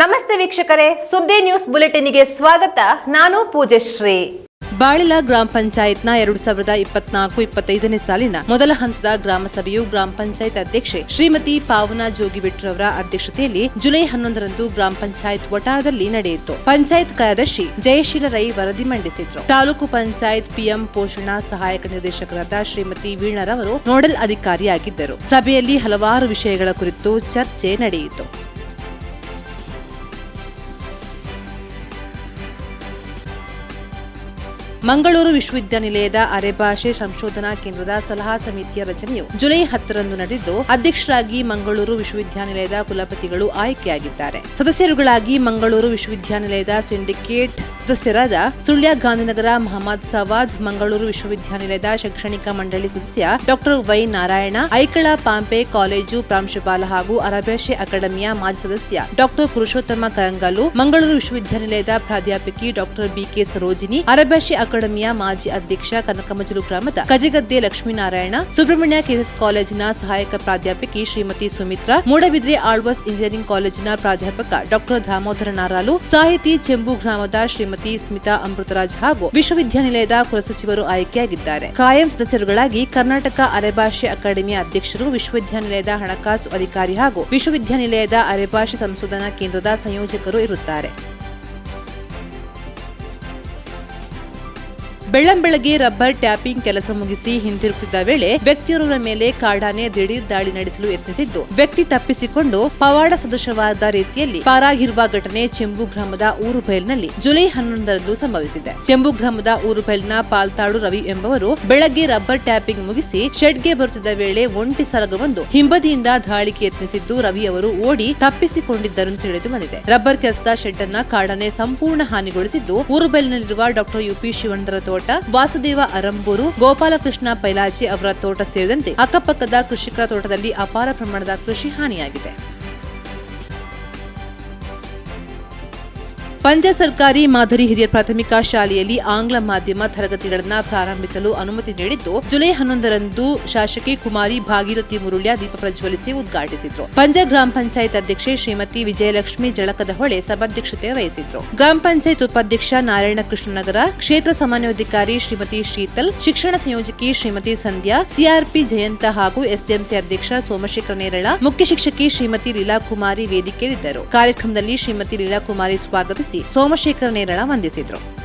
ನಮಸ್ತೆ ವೀಕ್ಷಕರೇ, ಸುದ್ದಿ ನ್ಯೂಸ್ ಬುಲೆಟಿನ್ಗೆ ಸ್ವಾಗತ. ನಾನು ಪೂಜಶ್ರೀ ಬಾಳಿಲ ಗ್ರಾಮ ಪಂಚಾಯತ್ನ ಎರಡು ಸಾವಿರದ ಇಪ್ಪತ್ನಾಲ್ಕು ಇಪ್ಪತ್ತೈದನೇ ಸಾಲಿನ ಮೊದಲ ಹಂತದ ಗ್ರಾಮ ಸಭೆಯು ಗ್ರಾಮ ಪಂಚಾಯತ್ ಅಧ್ಯಕ್ಷೆ ಶ್ರೀಮತಿ ಪಾವನಾ ಜೋಗಿಬಿಟ್ರವರ ಅಧ್ಯಕ್ಷತೆಯಲ್ಲಿ ಜುಲೈ ಹನ್ನೊಂದರಂದು ಗ್ರಾಮ ಪಂಚಾಯತ್ ವಟಾರದಲ್ಲಿ ನಡೆಯಿತು. ಪಂಚಾಯತ್ ಕಾರ್ಯದರ್ಶಿ ಜಯಶೀಲ ರೈ ವರದಿ ಮಂಡಿಸಿದ್ರು. ತಾಲೂಕು ಪಂಚಾಯತ್ ಪಿಎಂ ಪೋಷಣಾ ಸಹಾಯಕ ನಿರ್ದೇಶಕರಾದ ಶ್ರೀಮತಿ ವೀಣರವರು ನೋಡಲ್ ಅಧಿಕಾರಿಯಾಗಿದ್ದರು. ಸಭೆಯಲ್ಲಿ ಹಲವಾರು ವಿಷಯಗಳ ಕುರಿತು ಚರ್ಚೆ ನಡೆಯಿತು. ಮಂಗಳೂರು ವಿಶ್ವವಿದ್ಯಾನಿಲಯದ ಅರೆಭಾಷೆ ಸಂಶೋಧನಾ ಕೇಂದ್ರದ ಸಲಹಾ ಸಮಿತಿಯ ರಚನೆಯು ಜುಲೈ ಹತ್ತರಂದು ನಡೆದಿದ್ದು ಅಧ್ಯಕ್ಷರಾಗಿ ಮಂಗಳೂರು ವಿಶ್ವವಿದ್ಯಾನಿಲಯದ ಕುಲಪತಿಗಳು ಆಯ್ಕೆಯಾಗಿದ್ದಾರೆ. ಸದಸ್ಯರುಗಳಾಗಿ ಮಂಗಳೂರು ವಿಶ್ವವಿದ್ಯಾನಿಲಯದ ಸಿಂಡಿಕೇಟ್ ಸದಸ್ಯರಾದ ಸುಳ್ಯ ಗಾಂಧಿನಗರ ಮಹಮ್ಮದ್ ಸವಾದ್, ಮಂಗಳೂರು ವಿಶ್ವವಿದ್ಯಾನಿಲಯದ ಶೈಕ್ಷಣಿಕ ಮಂಡಳಿ ಸದಸ್ಯ doctor Y Narayana, Aikala Pompei college ಪ್ರಾಂಶುಪಾಲ ಹಾಗೂ ಅರಭಾಷೆ ಅಕಾಡೆಮಿಯ ಮಾಜಿ ಸದಸ್ಯ ಡಾಕ್ಟರ್ ಪುರುಷೋತ್ತಮ ಕರಂಗಲು ಮಂಗಳೂರು ವಿಶ್ವವಿದ್ಯಾನಿಲಯದ ಪ್ರಾಧ್ಯಾಪಕಿ doctor B K Sarojini Arebhashe ಅಕಾಡೆಮಿಯ ಮಾಜಿ ಅಧ್ಯಕ್ಷ ಕನಕಮಜಲು ಗ್ರಾಮದ ಕಜಿಗದ್ದೆ ಲಕ್ಷ್ಮೀನಾರಾಯಣ, ಸುಬ್ರಹ್ಮಣ್ಯ ಕೆಎಸ್ ಕಾಲೇಜಿನ ಸಹಾಯಕ ಪ್ರಾಧ್ಯಾಪಕಿ ಶ್ರೀಮತಿ ಸುಮಿತ್ರಾ, ಮೂಡಬಿದ್ರೆ ಆಳ್ವಾಸ್ ಇಂಜಿನಿಯರಿಂಗ್ ಕಾಲೇಜಿನ ಪ್ರಾಧ್ಯಾಪಕ ಡಾಕ್ಟರ್ ದಾಮೋದರ ನಾರಾಲು, ಸಾಹಿತಿ ಚೆಂಬು ಗ್ರಾಮದ ಶ್ರೀಮತಿ ಸ್ಮಿತಾ ಅಮೃತರಾಜ್ ಹಾಗೂ ವಿಶ್ವವಿದ್ಯಾನಿಲಯದ ಕುಲಸಚಿವರು ಆಯ್ಕೆಯಾಗಿದ್ದಾರೆ. ಕಾಯಂ ಸದಸ್ಯರುಗಳಾಗಿ ಕರ್ನಾಟಕ ಅರೆಭಾಷೆ ಅಕಾಡೆಮಿಯ ಅಧ್ಯಕ್ಷರು, ವಿಶ್ವವಿದ್ಯಾನಿಲಯದ ಹಣಕಾಸು ಅಧಿಕಾರಿ ಹಾಗೂ ವಿಶ್ವವಿದ್ಯಾನಿಲಯದ ಅರೆಭಾಷೆ ಸಂಶೋಧನಾ ಕೇಂದ್ರದ ಸಂಯೋಜಕರು ಇರುತ್ತಾರೆ. ಬೆಳ್ಳಂಬೆಳಗ್ಗೆ ರಬ್ಬರ್ ಟ್ಯಾಪಿಂಗ್ ಕೆಲಸ ಮುಗಿಸಿ ಹಿಂತಿರುಗುತ್ತಿದ್ದ ವೇಳೆ ವ್ಯಕ್ತಿಯೋರ್ವರ ಮೇಲೆ ಕಾಡಾನೆ ದಿಢೀರ್ ದಾಳಿ ನಡೆಸಲು ಯತ್ನಿಸಿದ್ದು. ವ್ಯಕ್ತಿ ತಪ್ಪಿಸಿಕೊಂಡು ಪವಾಡ ಸದೃಶವಾದ ರೀತಿಯಲ್ಲಿ ಪಾರಾಗಿರುವ ಘಟನೆ ಚೆಂಬು ಗ್ರಾಮದ ಊರುಬೈಲ್ನಲ್ಲಿ ಜುಲೈ ಹನ್ನೊಂದರಂದು ಸಂಭವಿಸಿದೆ. ಚೆಂಬು ಗ್ರಾಮದ ಊರುಬೈಲ್ನ ಪಾಲ್ತಾಡು ರವಿ ಎಂಬವರು ಬೆಳಗ್ಗೆ ರಬ್ಬರ್ ಟ್ಯಾಪಿಂಗ್ ಮುಗಿಸಿ ಶೆಡ್ಗೆ ಬರುತ್ತಿದ್ದ ವೇಳೆ ಒಂಟಿ ಸಲಗವೊಂದು ಹಿಂಬದಿಯಿಂದ ದಾಳಿಗೆ ಯತ್ನಿಸಿದ್ದು ರವಿ ಅವರು ಓಡಿ ತಪ್ಪಿಸಿಕೊಂಡಿದ್ದರು ತಿಳಿದು ಬಂದಿದೆ. ರಬ್ಬರ್ ಕೆಲಸದ ಶೆಡ್ ಅನ್ನ ಕಾಡಾನೆ ಸಂಪೂರ್ಣ ಹಾನಿಗೊಳಿಸಿದ್ದು ಊರುಬೈಲ್ನಲ್ಲಿರುವ ಡಾಕ್ಟರ್ ಯುಪಿ ಶಿವಣ್ಣರ ತೋಟ ವಾಸುದೇವ ಅರಂಬೂರು ಗೋಪಾಲಕೃಷ್ಣ ಪೈಲಾಜಿ ಅವರ ತೋಟ ಸೇರಿದಂತೆ ಅಕ್ಕಪಕ್ಕದ ಕೃಷಿಕರ ತೋಟದಲ್ಲಿ ಅಪಾರ ಪ್ರಮಾಣದ ಕೃಷಿ ಹಾನಿಯಾಗಿದೆ. ಪಂಜ ಸರ್ಕಾರಿ ಮಾದರಿ ಹಿರಿಯ ಪ್ರಾಥಮಿಕ ಶಾಲೆಯಲ್ಲಿ ಆಂಗ್ಲ ಮಾಧ್ಯಮ ತರಗತಿಗಳನ್ನು ಪ್ರಾರಂಭಿಸಲು ಅನುಮತಿ ನೀಡಿದ್ದು, ಜುಲೈ ಹನ್ನೊಂದರಂದು ಶಾಸಕಿ ಕುಮಾರಿ ಭಾಗೀರಥಿ ಮುರುಳ್ಯ ದೀಪ ಪ್ರಜ್ವಲಿಸಿ ಉದ್ಘಾಟಿಸಿದ್ರು. ಪಂಜ ಗ್ರಾಮ ಪಂಚಾಯತ್ ಅಧ್ಯಕ್ಷೆ ಶ್ರೀಮತಿ ವಿಜಯಲಕ್ಷ್ಮಿ ಜಳಕದ ಹೊಳೆ ಸಭಾಧ್ಯಕ್ಷತೆ ವಹಿಸಿದ್ರು. ಗ್ರಾಮ ಪಂಚಾಯತ್ ಉಪಾಧ್ಯಕ್ಷ ನಾರಾಯಣ ಕೃಷ್ಣನಗರ ಕ್ಷೇತ್ರ ಸಮನ್ವಯಾಧಿಕಾರಿ ಶ್ರೀಮತಿ ಶೀತಲ್, ಶಿಕ್ಷಣ ಸಂಯೋಜಕಿ ಶ್ರೀಮತಿ ಸಂಧ್ಯಾ, ಸಿಆರ್ಪಿ ಜಯಂತ ಹಾಗೂ ಎಸ್ಡಿಎಂಸಿ ಅಧ್ಯಕ್ಷ ಸೋಮಶೇಖರ ನೇರಳ, ಮುಖ್ಯ ಶಿಕ್ಷಕಿ ಶ್ರೀಮತಿ ಲೀಲಾ ಕುಮಾರಿ ವೇದಿಕೆಯಲ್ಲಿದ್ದರು. ಕಾರ್ಯಕ್ರಮದಲ್ಲಿ ಶ್ರೀಮತಿ ಲೀಲಾ ಕುಮಾರಿ ಸ್ವಾಗತಿಸಿ ಸೋಮಶೇಖರ ನೇರಳ ವಂದಿಸಿದ್ರು.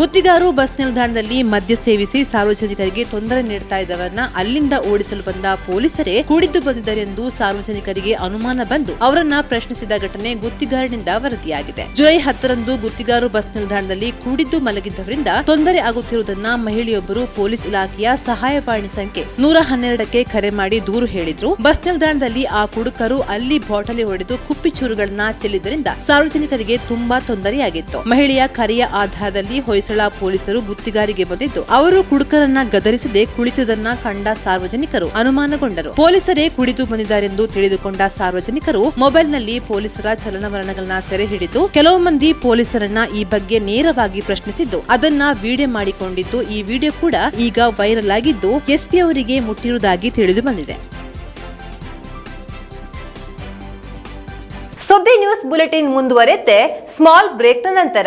ಗುತ್ತಿಗಾರು ಬಸ್ ನಿಲ್ದಾಣದಲ್ಲಿ ಮದ್ಯ ಸೇವಿಸಿ ಸಾರ್ವಜನಿಕರಿಗೆ ತೊಂದರೆ ನೀಡ್ತಾ ಇದ್ದವರನ್ನ ಅಲ್ಲಿಂದ ಓಡಿಸಲು ಬಂದ ಪೊಲೀಸರೇ ಕುಡಿದು ಬಂದಿದ್ದರೆಂದು ಸಾರ್ವಜನಿಕರಿಗೆ ಅನುಮಾನ ಬಂದು ಅವರನ್ನ ಪ್ರಶ್ನಿಸಿದ ಘಟನೆ ಗುತ್ತಿಗಾರನಿಂದ ವರದಿಯಾಗಿದೆ. ಜುಲೈ ಹತ್ತರಂದು ಗುತ್ತಿಗಾರು ಬಸ್ ನಿಲ್ದಾಣದಲ್ಲಿ ಕೂಡಿದ್ದು ಮಲಗಿದ್ದವರಿಂದ ತೊಂದರೆ ಆಗುತ್ತಿರುವುದನ್ನ ಮಹಿಳೆಯೊಬ್ಬರು ಪೊಲೀಸ್ ಇಲಾಖೆಯ ಸಹಾಯವಾಣಿ ಸಂಖ್ಯೆ ನೂರ ಹನ್ನೆರಡಕ್ಕೆ ಕರೆ ಮಾಡಿ ದೂರು ಹೇಳಿದ್ರು. ಬಸ್ ನಿಲ್ದಾಣದಲ್ಲಿ ಆ ಕುಡುಕರು ಅಲ್ಲಿ ಬಾಟಲಿ ಹೊಡೆದು ಕುಪ್ಪಿಚೂರುಗಳನ್ನ ಚೆಲ್ಲಿದ್ದರಿಂದ ಸಾರ್ವಜನಿಕರಿಗೆ ತುಂಬಾ ತೊಂದರೆಯಾಗಿತ್ತು. ಮಹಿಳೆಯ ಕರೆಯ ಆಧಾರದಲ್ಲಿ ಪೊಲೀಸರು ಗುತ್ತಿಗಾರಿಗೆ ಬಂದಿದ್ದು, ಅವರು ಕುಡುಕರನ್ನ ಗದರಿಸದೆ ಕುಳಿತದನ್ನ ಕಂಡ ಸಾರ್ವಜನಿಕರು ಅನುಮಾನಗೊಂಡರು. ಪೊಲೀಸರೇ ಕುಡಿದು ಬಂದಿದ್ದಾರೆಂದು ತಿಳಿದುಕೊಂಡ ಸಾರ್ವಜನಿಕರು ಮೊಬೈಲ್ನಲ್ಲಿ ಪೊಲೀಸರ ಚಲನವಲನಗಳನ್ನ ಸೆರೆ ಹಿಡಿದು, ಕೆಲವು ಮಂದಿ ಪೊಲೀಸರನ್ನ ಈ ಬಗ್ಗೆ ನೇರವಾಗಿ ಪ್ರಶ್ನಿಸಿದ್ದು, ಅದನ್ನ ವಿಡಿಯೋ ಮಾಡಿಕೊಂಡಿದ್ದು ಈ ವಿಡಿಯೋ ಕೂಡ ಈಗ ವೈರಲ್ ಆಗಿದ್ದು, ಎಸ್ಪಿ ಅವರಿಗೆ ಮುಟ್ಟಿರುವುದಾಗಿ ತಿಳಿದು ಬಂದಿದೆ. ಸುದ್ದಿ ನ್ಯೂಸ್ ಬುಲೆಟಿನ್ ಮುಂದುವರೆತೆ ಸ್ಮಾಲ್ ಬ್ರೇಕ್ನ ನಂತರ.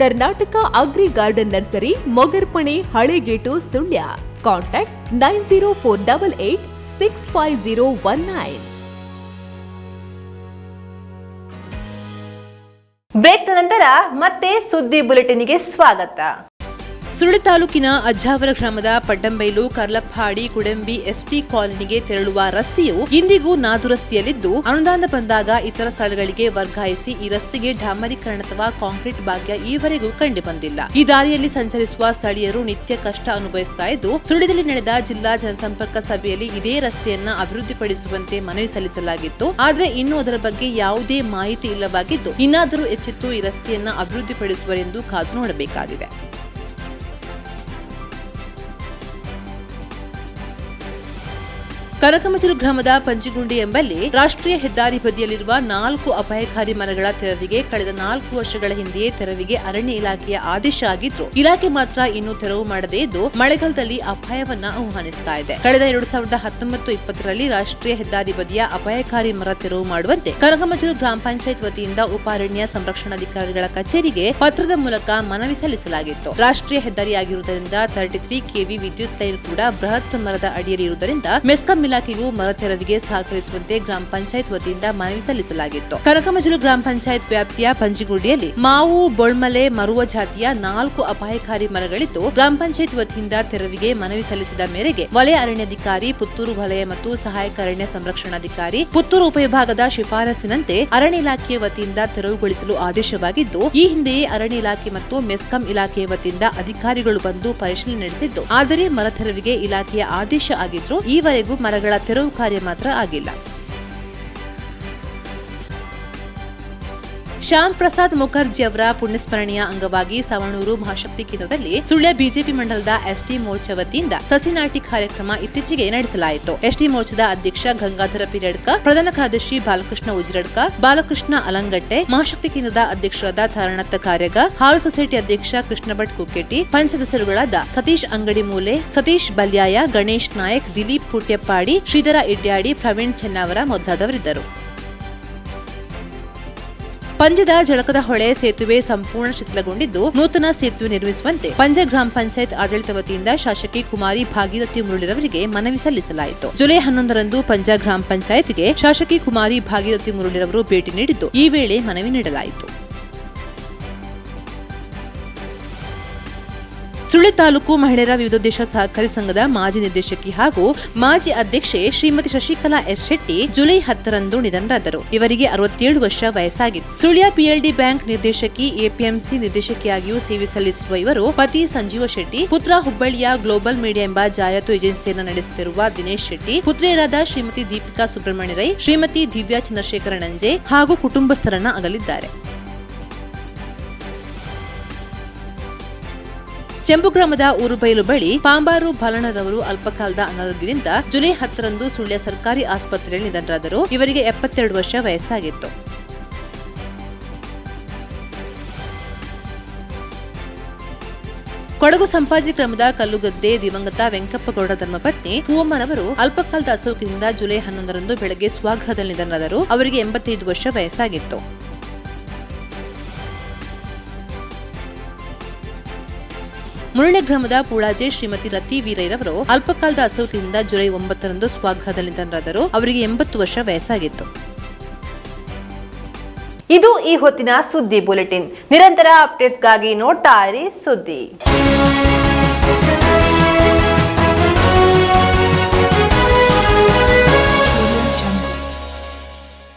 Karnataka agri garden nursery, Mogarpane, Halegate, Sullia. Contact nine zero four double eight six five zero one nine. Break ನಂತರ ಮತ್ತೆ ಸುದ್ದಿ ಬುಲೆಟಿನ್ಗೆ ಸ್ವಾಗತ. ಸುಳ್ಳು ತಾಲೂಕಿನ ಅಜ್ಜಾವರ ಗ್ರಾಮದ ಪಡ್ಡಂಬೈಲು, ಕರ್ಲಪ್ಪಾಡಿ, ಕುಡೆಂಬಿ ಎಸ್ಟಿ ಕಾಲೋನಿಗೆ ತೆರಳುವ ರಸ್ತೆಯು ಇಂದಿಗೂ ನಾದುರಸ್ತಿಯಲ್ಲಿದ್ದು, ಅನುದಾನ ಬಂದಾಗ ಇತರ ಸ್ಥಳಗಳಿಗೆ ವರ್ಗಾಯಿಸಿ ಈ ರಸ್ತೆಗೆ ಡಾಮರೀಕರಣ ಅಥವಾ ಕಾಂಕ್ರೀಟ್ ಭಾಗ್ಯ ಈವರೆಗೂ ಕಂಡುಬಂದಿಲ್ಲ ಈ ದಾರಿಯಲ್ಲಿ ಸಂಚರಿಸುವ ಸ್ಥಳೀಯರು ನಿತ್ಯ ಕಷ್ಟ ಅನುಭವಿಸುತ್ತಾ ಇದ್ದು ಸುಳಿದಲ್ಲಿ ನಡೆದ ಜಿಲ್ಲಾ ಜನಸಂಪರ್ಕ ಸಭೆಯಲ್ಲಿ ಇದೇ ರಸ್ತೆಯನ್ನ ಅಭಿವೃದ್ಧಿಪಡಿಸುವಂತೆ ಮನವಿ ಸಲ್ಲಿಸಲಾಗಿತ್ತು. ಆದರೆ ಇನ್ನೂ ಅದರ ಬಗ್ಗೆ ಯಾವುದೇ ಮಾಹಿತಿ ಇಲ್ಲವಾಗಿದ್ದು, ಇನ್ನಾದರೂ ಎಚ್ಚೆತ್ತು ಈ ರಸ್ತೆಯನ್ನ ಅಭಿವೃದ್ಧಿಪಡಿಸುವರೆಂದು ಕಾದು ನೋಡಬೇಕಾಗಿದೆ. ಕನಕಮಜಲು ಗ್ರಾಮದ ಪಂಜಿಗುಂಡಿ ಎಂಬಲ್ಲಿ ರಾಷ್ಟ್ರೀಯ ಹೆದ್ದಾರಿ ಬದಿಯಲ್ಲಿರುವ ನಾಲ್ಕು ಅಪಾಯಕಾರಿ ಮರಗಳ ತೆರವಿಗೆ ಕಳೆದ ನಾಲ್ಕು ವರ್ಷಗಳ ಹಿಂದೆಯೇ ತೆರವಿಗೆ ಅರಣ್ಯ ಇಲಾಖೆಯ ಆದೇಶ ಆಗಿದ್ರು ಇಲಾಖೆ ಮಾತ್ರ ಇನ್ನೂ ತೆರವು ಮಾಡದೇ ಇದ್ದು, ಮಳೆಗಾಲದಲ್ಲಿ ಅಪಾಯವನ್ನ ಆಹ್ವಾನಿಸ್ತಾ ಇದೆ. ಕಳೆದ ಎರಡು ಸಾವಿರದ ಹತ್ತೊಂಬತ್ತು ಇಪ್ಪತ್ತರಲ್ಲಿ ರಾಷ್ಟ್ರೀಯ ಹೆದ್ದಾರಿ ಬದಿಯ ಅಪಾಯಕಾರಿ ಮರ ತೆರವು ಮಾಡುವಂತೆ ಕನಕಮಜಲು ಗ್ರಾಮ ಪಂಚಾಯತ್ ವತಿಯಿಂದ ಉಪಾರಣ್ಯ ಸಂರಕ್ಷಣಾಧಿಕಾರಿಗಳ ಕಚೇರಿಗೆ ಪತ್ರದ ಮೂಲಕ ಮನವಿ ಸಲ್ಲಿಸಲಾಗಿತ್ತು. ರಾಷ್ಟ್ರೀಯ ಹೆದ್ದಾರಿಯಾಗಿರುವುದರಿಂದ ತರ್ಟಿ ತ್ರೀ ಕೆವಿ ವಿದ್ಯುತ್ ಲೈನ್ ಕೂಡ ಬೃಹತ್ ಮರದ ಅಡಿಯಲ್ಲಿ ಇರುವುದರಿಂದ ಮೆಸ್ಕಾಂ ಇಲಾಖೆಗೂ ಮರ ತೆರವಿಗೆ ಸಹಕರಿಸುವಂತೆ ಗ್ರಾಮ ಪಂಚಾಯತ್ ವತಿಯಿಂದ ಮನವಿ ಸಲ್ಲಿಸಲಾಗಿತ್ತು. ಕನಕಮಜಲು ಗ್ರಾಮ ಪಂಚಾಯತ್ ವ್ಯಾಪ್ತಿಯ ಪಂಜಿಗುಡಿಯಲ್ಲಿ ಮಾವು, ಬೊಳ್ಮಲೆ, ಮರುವ ಜಾತಿಯ ನಾಲ್ಕು ಅಪಾಯಕಾರಿ ಮರಗಳಿದ್ದು, ಗ್ರಾಮ ಪಂಚಾಯತ್ ವತಿಯಿಂದ ತೆರವಿಗೆ ಮನವಿ ಸಲ್ಲಿಸಿದ ಮೇರೆಗೆ ವಲಯ ಅರಣ್ಯಾಧಿಕಾರಿ, ಪುತ್ತೂರು ವಲಯ ಮತ್ತು ಸಹಾಯಕ ಅರಣ್ಯ ಸಂರಕ್ಷಣಾಧಿಕಾರಿ, ಪುತ್ತೂರು ಉಪವಿಭಾಗದ ಶಿಫಾರಸಿನಂತೆ ಅರಣ್ಯ ಇಲಾಖೆಯ ವತಿಯಿಂದ ತೆರವುಗೊಳಿಸಲು ಆದೇಶವಾಗಿದ್ದು, ಈ ಹಿಂದೆಯೇ ಅರಣ್ಯ ಇಲಾಖೆ ಮತ್ತು ಮೆಸ್ಕಾಂ ಇಲಾಖೆಯ ವತಿಯಿಂದ ಅಧಿಕಾರಿಗಳು ಬಂದು ಪರಿಶೀಲನೆ ನಡೆಸಿದ್ದು, ಆದರೆ ಮರ ತೆರವಿಗೆ ಇಲಾಖೆಯ ಆದೇಶ ಆಗಿದ್ರು ಈವರೆಗೂ ಮರಗಳ ತೆರವು ಕಾರ್ಯ ಮಾತ್ರ ಆಗಿಲ್ಲ. ಶ್ಯಾಮ್ ಪ್ರಸಾದ್ ಮುಖರ್ಜಿ ಅವರ ಪುಣ್ಯಸ್ಮರಣೆಯ ಅಂಗವಾಗಿ ಸವಣೂರು ಮಹಾಶಕ್ತಿ ಕೇಂದ್ರದಲ್ಲಿ ಸುಳ್ಯ ಬಿಜೆಪಿ ಮಂಡಲದ ಎಸ್ಟಿ ಮೋರ್ಚಾ ವತಿಯಿಂದ ಸಸಿನಾಟಿ ಕಾರ್ಯಕ್ರಮ ಇತ್ತೀಚೆಗೆ ನಡೆಸಲಾಯಿತು. ಎಸ್ಟಿ ಮೋರ್ಚಾದ ಅಧ್ಯಕ್ಷ ಗಂಗಾಧರ ಪಿರಡ್ಕ, ಪ್ರಧಾನ ಕಾರ್ಯದರ್ಶಿ ಬಾಲಕೃಷ್ಣ ಉಜಿರಡ್ಕ, ಬಾಲಕೃಷ್ಣ ಅಲಂಗಟ್ಟೆ, ಮಹಾಶಕ್ತಿ ಕೇಂದ್ರದ ಅಧ್ಯಕ್ಷರಾದ ತಾರಣತ್ತ ಕಾರ್ಯಗ, ಹಾಲು ಸೊಸೈಟಿ ಅಧ್ಯಕ್ಷ ಕೃಷ್ಣ ಭಟ್ ಪಂಚದಸರುಗಳಾದ ಸತೀಶ್ ಅಂಗಡಿ ಮೂಲೆ, ಸತೀಶ್ ಬಲ್ಯಾಯ, ಗಣೇಶ್ ನಾಯಕ್, ದಿಲೀಪ್ ಪುಟ್ಯಪ್ಪಾಡಿ, ಶ್ರೀಧರ ಇಡ್ಯಾಡಿ, ಪ್ರವೀಣ್ ಚೆನ್ನಾವರ ಮೊದಲಾದವರಿದ್ದರು. ಪಂಜದ ಜಳಕದ ಹೊಳೆ ಸೇತುವೆ ಸಂಪೂರ್ಣ ಶಿಥಿಲಗೊಂಡಿದ್ದು ನೂತನ ಸೇತುವೆ ನಿರ್ಮಿಸುವಂತೆ ಪಂಜ ಗ್ರಾಮ ಪಂಚಾಯತ್ ಆಡಳಿತ ವತಿಯಿಂದ ಶಾಸಕಿ ಕುಮಾರಿ ಭಾಗೀರಥಿ ಮುರುಳಿರವರಿಗೆ ಮನವಿ ಸಲ್ಲಿಸಲಾಯಿತು. ಜುಲೈ ಹನ್ನೊಂದರಂದು ಪಂಜ ಗ್ರಾಮ ಪಂಚಾಯತ್ಗೆ ಶಾಸಕಿ ಕುಮಾರಿ ಭಾಗೀರಥಿ ಮುರುಳಿರವರು ಭೇಟಿ ನೀಡಿದ್ದು ಈ ವೇಳೆ ಮನವಿ ನೀಡಲಾಯಿತು. ಸುಳ್ಯ ತಾಲೂಕು ಮಹಿಳೆಯರ ವಿವಿಧೋದ್ದೇಶ ಸಹಕಾರಿ ಸಂಘದ ಮಾಜಿ ನಿರ್ದೇಶಕಿ ಹಾಗೂ ಮಾಜಿ ಅಧ್ಯಕ್ಷೆ ಶ್ರೀಮತಿ ಶಶಿಕಲಾ ಎಸ್ ಶೆಟ್ಟಿ ಜುಲೈ ಹತ್ತರಂದು ನಿಧನರಾದರು. ಇವರಿಗೆ ಅರವತ್ತೇಳು ವರ್ಷ ವಯಸ್ಸಾಗಿತ್ತು. ಸುಳ್ಯ ಪಿಎಲ್ಡಿ ಬ್ಯಾಂಕ್ ನಿರ್ದೇಶಕಿ ಎಪಿಎಂಸಿ ನಿರ್ದೇಶಕಿಯಾಗಿಯೂ ಸೇವೆ ಸಲ್ಲಿಸಿರುವ ಇವರು ಪತಿ ಸಂಜೀವ ಶೆಟ್ಟಿ, ಪುತ್ರ ಹುಬ್ಬಳ್ಳಿಯ ಗ್ಲೋಬಲ್ ಮೀಡಿಯಾ ಎಂಬ ಜಾಹೀರಾತು ಏಜೆನ್ಸಿಯನ್ನು ನಡೆಸುತ್ತಿರುವ ದಿನೇಶ್ ಶೆಟ್ಟಿ, ಪುತ್ರಿಯರಾದ ಶ್ರೀಮತಿ ದೀಪಿಕಾ ಸುಬ್ರಹ್ಮಣ್ಯ ರೈ, ಶ್ರೀಮತಿ ದಿವ್ಯಾ ಚಂದ್ರಶೇಖರ ನಂಜೆ ಹಾಗೂ ಕುಟುಂಬಸ್ಥರನ್ನ ಅಗಲಿದ್ದಾರೆ. ಚೆಂಬು ಗ್ರಾಮದ ಊರುಬೈಲು ಬಳಿ ಪಾಂಬಾರು ಬಾಲಣ್ಣರವರು ಅಲ್ಪಕಾಲದ ಅನಾರೋಗ್ಯದಿಂದ ಜುಲೈ ಹತ್ತರಂದು ಸುಳ್ಯ ಸರ್ಕಾರಿ ಆಸ್ಪತ್ರೆಯಲ್ಲಿ ನಿಧನರಾದರು. ಇವರಿಗೆ ಎಪ್ಪತ್ತೆರಡು ವರ್ಷ ವಯಸ್ಸಾಗಿತ್ತು. ಕೊಡಗು ಸಂಪಾಜಿ ಕ್ರಮದ ಕಲ್ಲುಗದ್ದೆ ದಿವಂಗತ ವೆಂಕಪ್ಪಗೌಡ ಧರ್ಮಪತ್ನಿ ಹೂವಮ್ಮನವರು ಅಲ್ಪಕಾಲದ ಅಸೌಖ್ಯದಿಂದ ಜುಲೈ ಹನ್ನೊಂದರಂದು ಬೆಳಗ್ಗೆ ಸ್ವಗೃಹದಲ್ಲಿ ನಿಧನರಾದರು. ಅವರಿಗೆ ಎಂಬತ್ತೈದು ವರ್ಷ ವಯಸ್ಸಾಗಿತ್ತು. ಮುರಳೆ ಗ್ರಾಮದ ಪೂಳಾಜೆ ಶ್ರೀಮತಿ ರತಿ ವೀರೈರವರು ಅಲ್ಪಕಾಲದ ಅಸೌಖ್ಯದಿಂದ ಜುಲೈ ಒಂಬತ್ತರಂದು ಸ್ವಗೃಹದಲ್ಲಿ ನಿಧನರಾದರು ಅವರಿಗೆ ಎಂಬತ್ತು ವರ್ಷ ವಯಸ್ಸಾಗಿತ್ತು. ಇದು ಈ ಹೊತ್ತಿನ ಸುದ್ದಿ ಬುಲೆಟಿನ್. ನಿರಂತರ ಅಪ್ಡೇಟ್ಸ್ಗಾಗಿ ನೋಡ್ತಾ ಇರಿ ಸುದ್ದಿ.